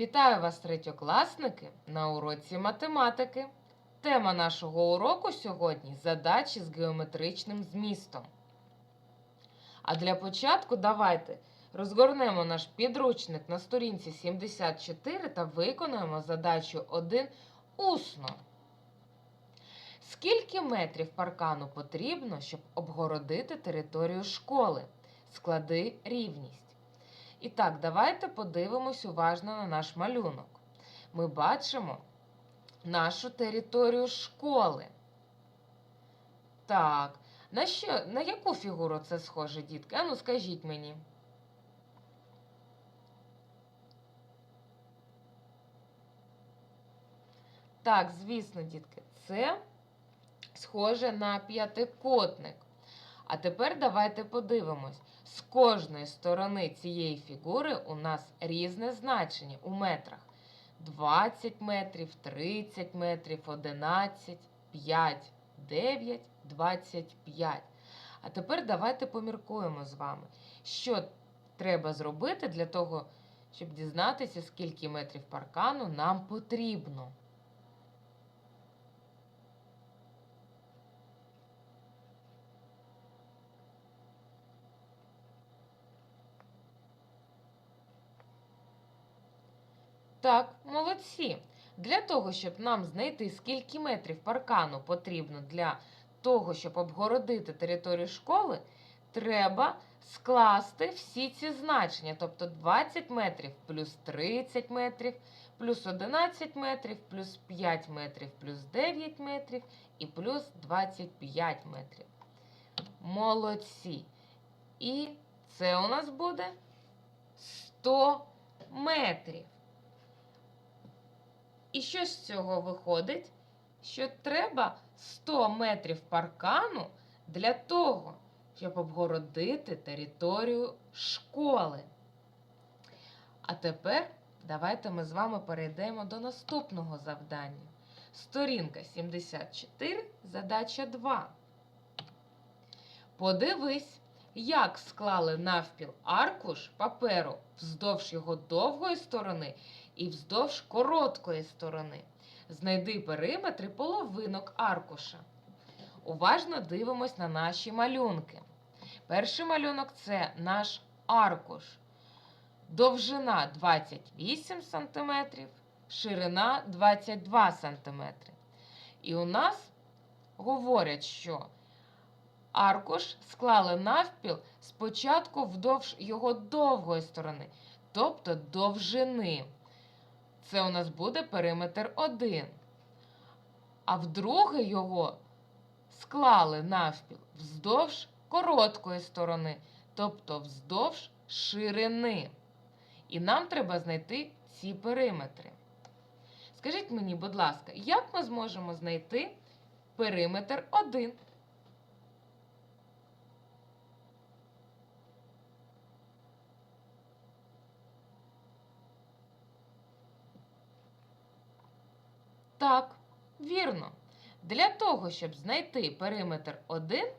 Вітаю вас, третьокласники, на уроці математики. Тема нашого уроку сьогодні задачі з геометричним змістом. А для початку давайте розгорнемо наш підручник на сторінці 74 та виконаємо задачу 1 усно. Скільки метрів паркану потрібно, щоб обгородити територію школи? Склади рівність. І так, давайте подивимось уважно на наш малюнок. Ми бачимо нашу територію школи. Так, на що, на яку фігуру це схоже, дітки? Ану, скажіть мені. Так, звісно, дітки, це схоже на п'ятикутник. А тепер давайте подивимось. З кожної сторони цієї фігури у нас різне значення у метрах. 20 метрів, 30 метрів, 11, 5, 9, 25. А тепер давайте поміркуємо з вами, що треба зробити для того, щоб дізнатися, скільки метрів паркану нам потрібно. Так, молодці. Для того, щоб нам знайти, скільки метрів паркану потрібно для того, щоб обгородити територію школи, треба скласти всі ці значення. Тобто 20 метрів плюс 30 метрів, плюс 11 метрів, плюс 5 метрів, плюс 9 метрів і плюс 25 метрів. Молодці. І це у нас буде 100 метрів. І що з цього виходить? Що треба 100 метрів паркану для того, щоб обгородити територію школи. А тепер давайте ми з вами перейдемо до наступного завдання. Сторінка 74, задача 2. Подивись, як склали навпіл аркуш паперу вздовж його довгої сторони і вздовж короткої сторони. Знайди периметри половинок аркуша. Уважно дивимось на наші малюнки. Перший малюнок це наш аркуш. Довжина 28 см, ширина 22 см. І у нас говорять, що аркуш склали навпіл спочатку вдовж його довгої сторони, тобто довжини. Це у нас буде периметр 1. А вдруге його склали навпіл вздовж короткої сторони, тобто вздовж ширини. І нам треба знайти ці периметри. Скажіть мені, будь ласка, як ми зможемо знайти периметр 1? Так, вірно. Для того, щоб знайти периметр 1,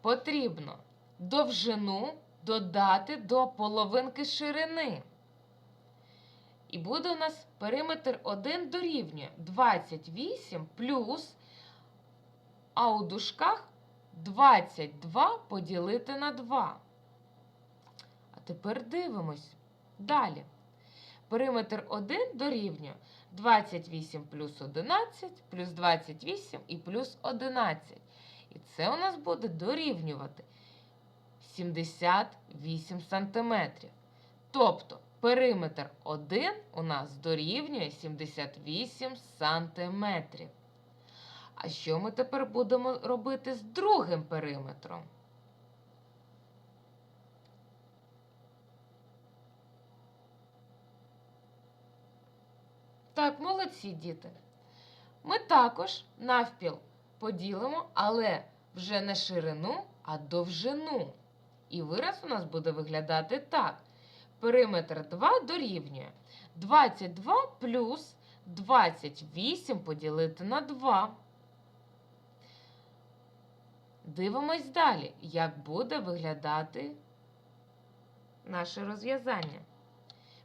потрібно довжину додати до половинки ширини. І буде у нас периметр 1 дорівнює 28 плюс, а у дужках 22 поділити на 2. А тепер дивимось далі. Периметр 1 дорівнює 28 плюс 11, плюс 28 і плюс 11. І це у нас буде дорівнювати 78 сантиметрів. Тобто периметр 1 у нас дорівнює 78 сантиметрів. А що ми тепер будемо робити з другим периметром? Так, молодці діти. Ми також навпіл поділимо, але вже не ширину, а довжину. І вираз у нас буде виглядати так. Периметр 2 дорівнює 22 плюс 28 поділити на 2. Дивимось далі, як буде виглядати наше розв'язання.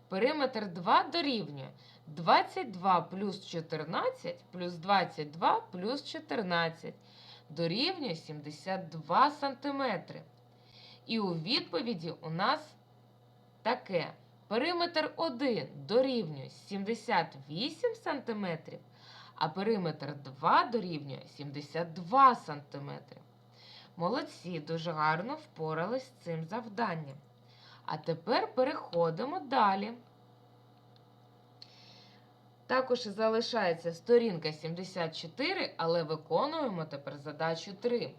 Периметр 2 дорівнює 22 плюс 14 плюс 22 плюс 14 дорівнює 72 сантиметри. І у відповіді у нас таке. Периметр 1 дорівнює 78 сантиметрів, а периметр 2 дорівнює 72 сантиметри. Молодці, дуже гарно впорались з цим завданням. А тепер переходимо далі. Також залишається сторінка 74, але виконуємо тепер задачу 3.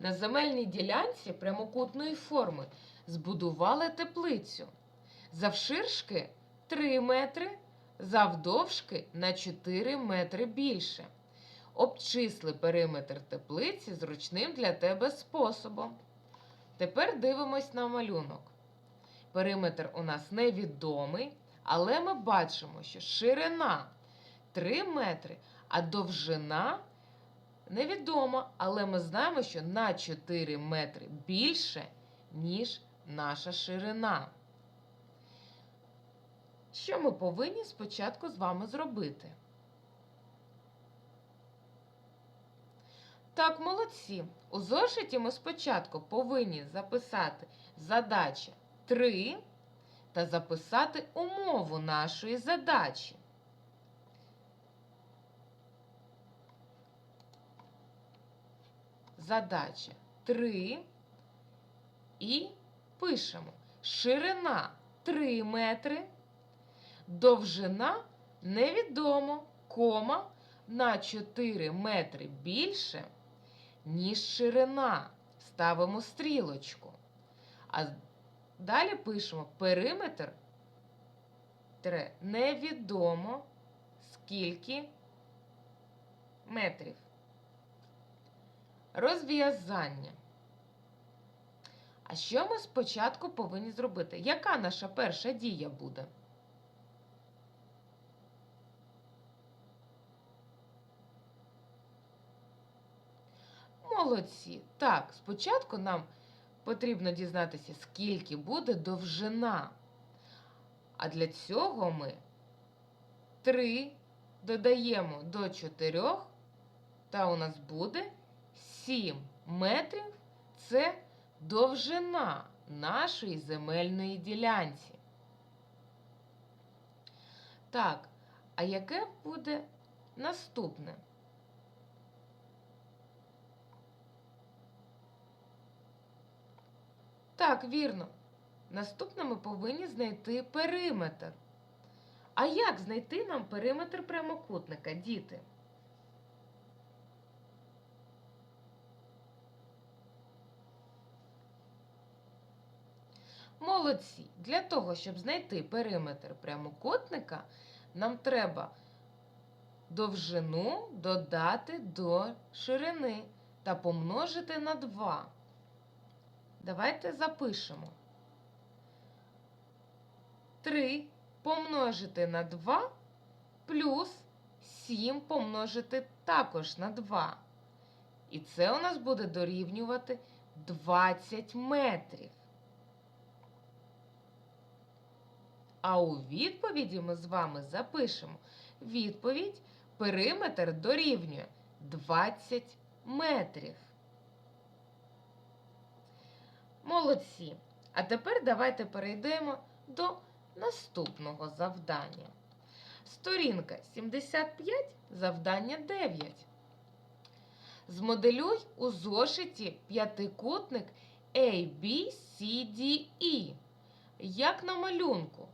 На земельній ділянці прямокутної форми збудували теплицю. Завширшки 3 метри, завдовжки на 4 метри більше. Обчисли периметр теплиці зручним для тебе способом. Тепер дивимось на малюнок. Периметр у нас невідомий, але ми бачимо, що ширина 3 метри, а довжина невідома, але ми знаємо, що на 4 метри більше, ніж наша ширина. Що ми повинні спочатку з вами зробити? Так, молодці. У зошиті ми спочатку повинні записати задачі 3 та записати умову нашої задачі. Задача 3 і пишемо ширина 3 метри, довжина невідомо, кома на 4 метри більше, ніж ширина. Ставимо стрілочку. А далі пишемо периметр тире, невідомо скільки метрів. Розв'язання. А що ми спочатку повинні зробити? Яка наша перша дія буде? Молодці. Так, спочатку нам потрібно дізнатися, скільки буде довжина. А для цього ми 3 додаємо до 4, та у нас буде 7 метрів це довжина нашої земельної ділянці. Так, а яке буде наступне? Так, вірно. Наступне ми повинні знайти периметр. А як знайти нам периметр прямокутника, діти? Молодці. Для того, щоб знайти периметр прямокутника, нам треба довжину додати до ширини та помножити на 2. Давайте запишемо. 3 помножити на 2 плюс 7 помножити також на 2. І це у нас буде дорівнювати 20 метрів. А у відповіді ми з вами запишемо відповідь периметр дорівнює 20 метрів. Молодці. А тепер давайте перейдемо до наступного завдання. Сторінка 75, завдання 9. Змоделюй у зошиті п'ятикутник ABCDE. Як на малюнку.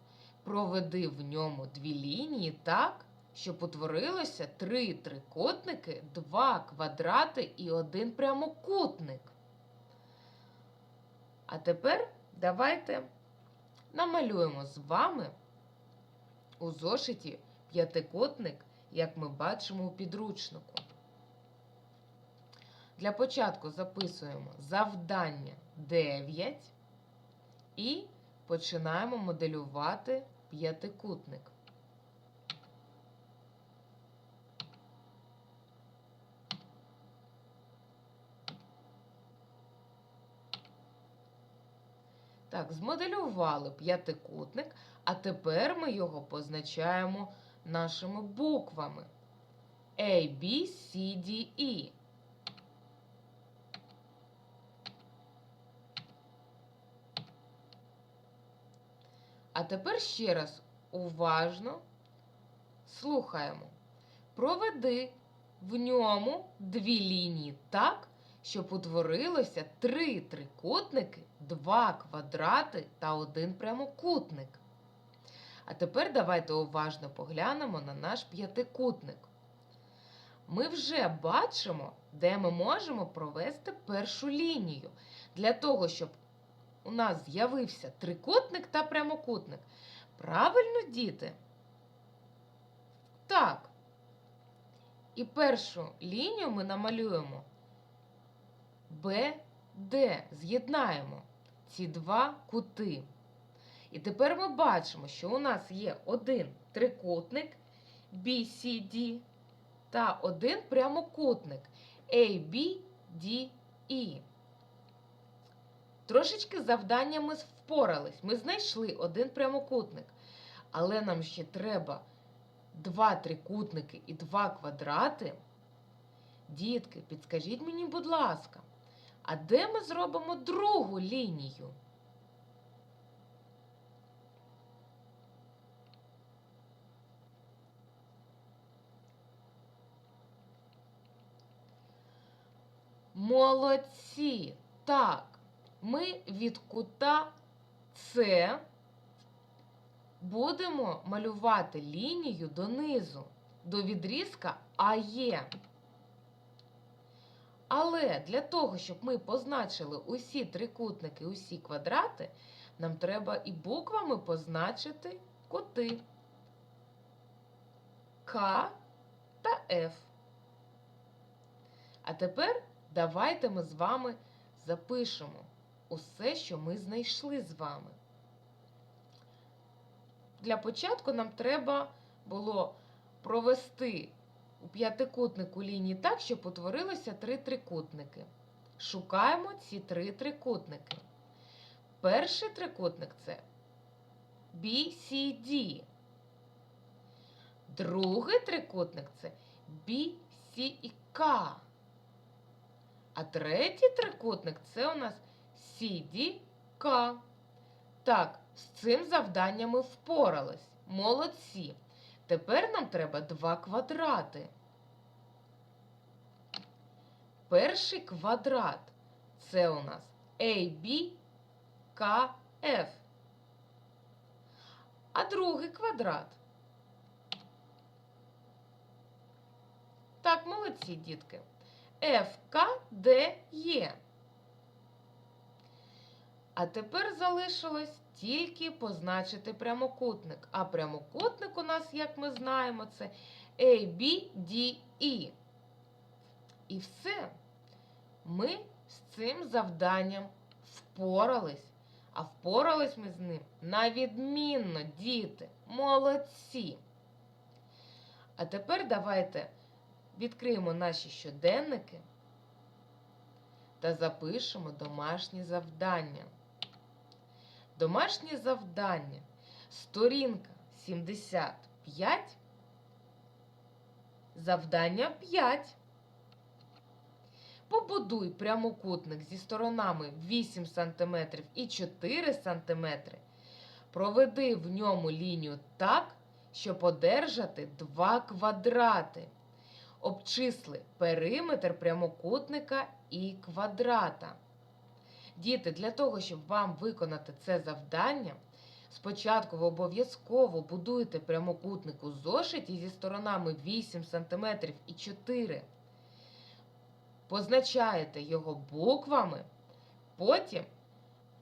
Проведи в ньому дві лінії так, щоб утворилося три трикутники, два квадрати і один прямокутник. А тепер давайте намалюємо з вами у зошиті п'ятикутник, як ми бачимо у підручнику. Для початку записуємо завдання 9 і починаємо моделювати п'ятикутник. Так, змоделювали п'ятикутник, а тепер ми його позначаємо нашими буквами A, B, C, D, E. А тепер ще раз уважно слухаємо. Проведи в ньому дві лінії так, щоб утворилося три трикутники, два квадрати та один прямокутник. А тепер давайте уважно поглянемо на наш п'ятикутник. Ми вже бачимо, де ми можемо провести першу лінію. Для того, щоб у нас з'явився трикутник та прямокутник. Правильно, діти? Так. І першу лінію ми намалюємо БД. З'єднаємо ці два кути. І тепер ми бачимо, що у нас є один трикутник BCD та один прямокутник ABDE. Трошечки з завданням ми впорались. Ми знайшли один прямокутник. Але нам ще треба два трикутники і два квадрати. Дітки, підскажіть мені, будь ласка, а де ми зробимо другу лінію? Молодці! Так, ми від кута С будемо малювати лінію донизу, до відрізка АЄ. Але для того, щоб ми позначили усі трикутники, усі квадрати, нам треба і буквами позначити кути К та Ф. А тепер давайте ми з вами запишемо усе, що ми знайшли з вами. Для початку нам треба було провести у п'ятикутнику лінії так, щоб утворилося три трикутники. Шукаємо ці три трикутники. Перший трикутник це BCD. Другий трикутник це BC і K. А третій трикутник це у нас CDK. Так, з цим завданням ми впорались. Молодці. Тепер нам треба два квадрати. Перший квадрат це у нас ABKF. А другий квадрат. Так, молодці, дітки. FKDE. А тепер залишилось тільки позначити прямокутник. А прямокутник у нас, як ми знаємо, це ABDE. І все. Ми з цим завданням впорались. А впорались ми з ним на відмінно, діти, молодці. А тепер давайте відкриємо наші щоденники та запишемо домашні завдання. Домашнє завдання. Сторінка 75. Завдання 5. Побудуй прямокутник зі сторонами 8 см і 4 см. Проведи в ньому лінію так, щоб одержати два квадрати. Обчисли периметр прямокутника і квадрата. Діти, для того, щоб вам виконати це завдання, спочатку ви обов'язково будуєте прямокутник у зошиті зі сторонами 8 см і 4 Позначаєте його буквами, потім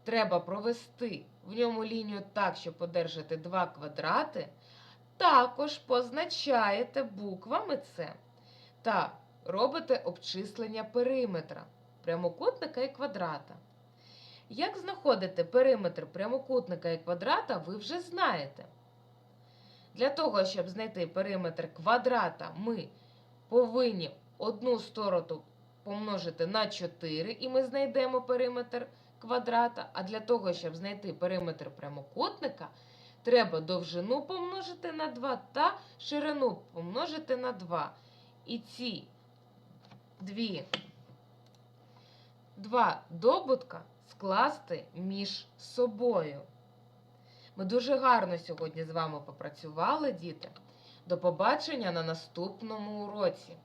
треба провести в ньому лінію так, щоб одержати два квадрати. Також позначаєте буквами це та робите обчислення периметра прямокутника і квадрата. Як знаходити периметр прямокутника і квадрата, ви вже знаєте. Для того, щоб знайти периметр квадрата, ми повинні одну сторону помножити на 4, і ми знайдемо периметр квадрата, а для того, щоб знайти периметр прямокутника, треба довжину помножити на 2 та ширину помножити на 2. І ці дві, два добутка скласти між собою. Ми дуже гарно сьогодні з вами попрацювали, діти. До побачення на наступному уроці.